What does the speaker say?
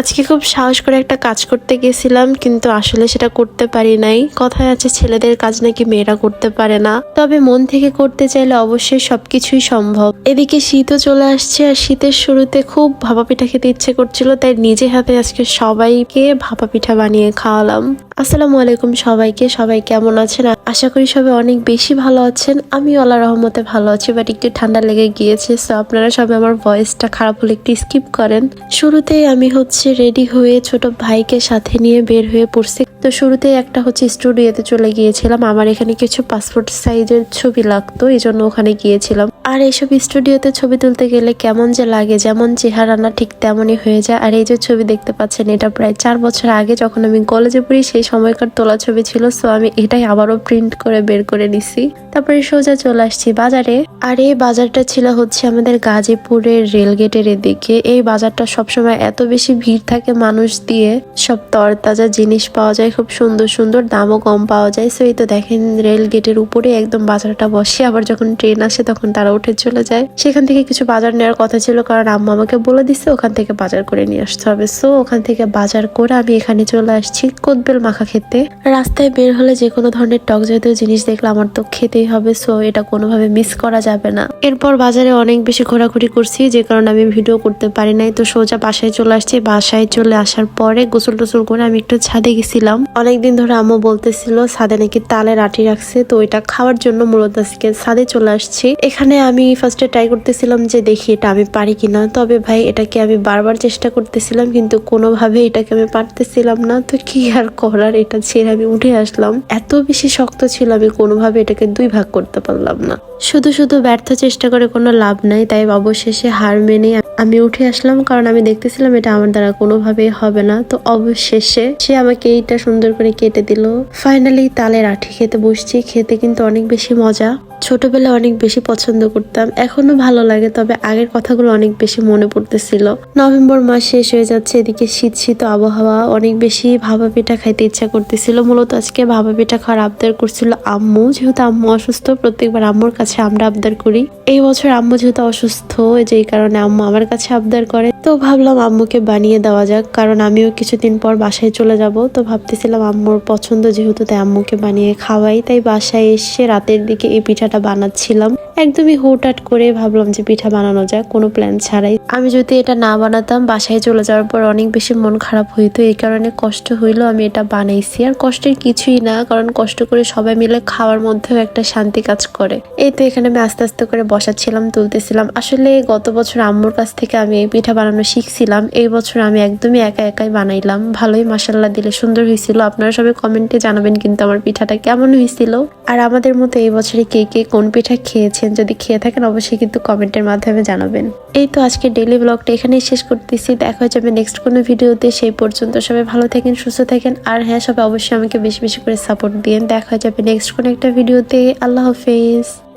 আজকে খুব সাহস করে একটা কাজ করতে গেছিলাম, কিন্তু আসলে সেটা করতে পারি নাই। কথায় আছে, ছেলেদের কাজ নাকি মেয়েরা করতে পারে না। তবে মন থেকে করতে চাইলে অবশ্যই সবকিছুই সম্ভব। এদিকে শীতও চলে আসছে, আর শীতের শুরুতে খুব ভাপা পিঠা খেতে ইচ্ছে করছিল, তাই নিজে হাতে আজকে সবাইকে ভাপা পিঠা বানিয়ে খাওয়ালাম। আসসালামু আলাইকুম সবাইকে, সবাই কেমন আছেন? আশা করি সবাই অনেক বেশি ভালো আছেন। আমি আল্লাহ রহমতে ভালো আছি বাট একটু ঠান্ডা লেগে গিয়েছে সো আপনারা সবাই আমার ভয়েসটা খারাপ হলে একটু স্কিপ করেন। শুরুতেই আমি হচ্ছে রেডি হয়ে ছোট ভাইকে সাথে নিয়ে বের হয়ে পড়ছি। তো শুরুতেই একটা হচ্ছে স্টুডিওতে চলে গিয়েছিলাম। আমার এখানে কিছু পাসপোর্ট সাইজের ছবি লাগতো এই জন্য ওখানে গিয়েছিলাম। আর এইসব স্টুডিওতে ছবি তুলতে গেলে কেমন যে লাগে, যেমন চেহারা না ঠিক তেমনই হয়ে যায়। আর এই যে ছবি দেখতে পাচ্ছেন, এটা প্রায় চার বছর আগে যখন আমি কলেজে পড়ি, সেই সময়কার তোলা ছবি ছিল সো আমি এটাই আবারও প্রিন্ট করে বের করে নিছি। তারপরে সোজা চলে আসছি বাজারে। আর এই বাজারটা ছিল হচ্ছে আমাদের গাজীপুরের রেলগেটের এদিকে। এই বাজারটা সবসময় এত বেশি ভিড় থাকে মানুষ দিয়ে, সব তরতাজা জিনিস পাওয়া যায়, খুব সুন্দর সুন্দর দামও কম পাওয়া যায়। সো এই তো দেখেন রেল গেটের উপরে একদম বাজারটা বসে। আবার যখন ট্রেন আসে, তখন তারা উঠে চলে যায়। সেখান থেকে কিছু বাজার নেওয়ার কথা ছিল, কারণ আম্মা আমাকে বলে দিচ্ছে ওখান থেকে বাজার করে নিয়ে আসতে হবে। সো ওখান থেকে বাজার করে আমি এখানে চলে আসছি কোদবেল মাখা খেতে। রাস্তায় বের হলে যে কোনো ধরনের টক জাতীয় জিনিস দেখলে আমার তো খেতেই হবে সো এটা কোনোভাবে মিস করা যাবে না। এরপর বাজারে অনেক বেশি ঘোরাঘুরি করছি, যে কারণে আমি ভিডিও করতে পারি নাই। তো সোজা বাসায় চলে আসছি। বাসায় চলে আসার পরে গোসল টোসল করে আমি একটু ছাদে গেছিলাম। অনেকদিন ধরে আম্মু বলতেছিল, ছাদে নাকি তালে রাটি রাখছে। তো এটা খাওয়ার জন্য মূলত আজকে ছাদে চলে আসছি। এখানে আমি ফার্স্টে ট্রাই করতেছিলাম যে দেখি এটা আমি পারি কিনা। তবে ভাই, এটাকে আমি বারবার চেষ্টা করতেছিলাম, কিন্তু কোনোভাবে এটাকে আমি পারতেছিলাম না। তো কি আর করার, এটা ছেড়ে আমি উঠে আসলাম। এত বেশি শক্ত ছিল, আমি কোনোভাবে এটাকে দুই ভাগ করতে পারলাম না। শুধু শুধু ব্যর্থ চেষ্টা করে কোনো লাভ নাই, তাই অবশেষে হার মেনে আমি উঠে আসলাম, কারণ আমি দেখতেছিলাম এটা আমার দ্বারা কোনোভাবেই হবে না। তো অবশেষে সে আমাকে এইটা সুন্দর করে কেটে দিল। ফাইনালি তালের আঠি খেতে বসছি। খেতে কিন্তু অনেক বেশি মজা। ছোটবেলায় অনেক বেশি পছন্দ করতাম। এখনও ভালো লাগে, তবে আগের কথাগুলো অনেক বেশি মনে পড়তেছিল। নভেম্বর মাস শেষ হয়ে যাচ্ছে, এদিকে শীত শীত আবহাওয়া, অনেক বেশি ভাবা পিঠা খাইতে ইচ্ছা করতেছিল। মূলত আজকে ভাবা পিঠা খাওয়ার আবদার করছিল আম্মু। যেহেতু আম্মু অসুস্থ, প্রত্যেকবার আম্মুর কাছে আমরা আবদার করি। এই বছর আম্মু যেহেতু অসুস্থ যেই কারণে আম্মু আমার কাছে আবদার করে। তো ভাবলাম আম্মুকে বানিয়ে দেওয়া যাক, কারণ আমিও কিছুদিন পর বাসায় চলে যাব। তো ভাবতেছিলাম আম্মুর পছন্দ যেহেতু তাই আম্মুকে বানিয়ে খাওয়াই। তাই বাসায় এসে রাতের দিকে এই পিঠাটা বানাচ্ছিলাম। একদমই হুটহাট করে ভাবলাম যে পিঠা বানানো যাক, কোনো প্ল্যান ছাড়াই। আমি যদি এটা না বানাতাম, বাসায় চলে যাওয়ার পর অনেক বেশি মন খারাপ হইতো, এই কারণে কষ্ট হইল আমি এটা বানাইছি। আর কষ্টের কিছুই না, কারণ কষ্ট করে সবাই মিলে খাওয়ার মধ্যেও একটা শান্তি কাজ করে। এই তো এখানে আমি আস্তে আস্তে করে বসাচ্ছিলাম, তুলতেছিলাম। আসলে গত বছর আম্মুর কাছ থেকে আমি এই পিঠা বানানো শিখছিলাম, এই বছর আমি একদমই একা একাই বানাইলাম। ভালোই মাসাল্লাহ দিলে সুন্দর হয়েছিল আপনারা সবাই কমেন্টে জানাবেন কিন্তু আমার পিঠাটা কেমন হয়েছিল আর আমাদের মতো এই বছরে কে কে কোন পিঠা খেয়েছেন যদি খেয়ে থাকেন, অবশ্যই কিন্তু কমেন্টের মাধ্যমে জানাবেন। এই তো আজকে ডেলি ব্লগটা এখানেই শেষ করতেছি। দেখা হয়ে যাবে নেক্সট কোনো ভিডিওতে। সেই পর্যন্ত সবাই ভালো থাকেন, সুস্থ থাকেন। আর হ্যাঁ সবাই অবশ্যই আমাকে বেশি বেশি করে সাপোর্ট দিন দেখা হয়ে যাবে নেক্সট কোনো একটা ভিডিওতে। আল্লাহ হাফেজ।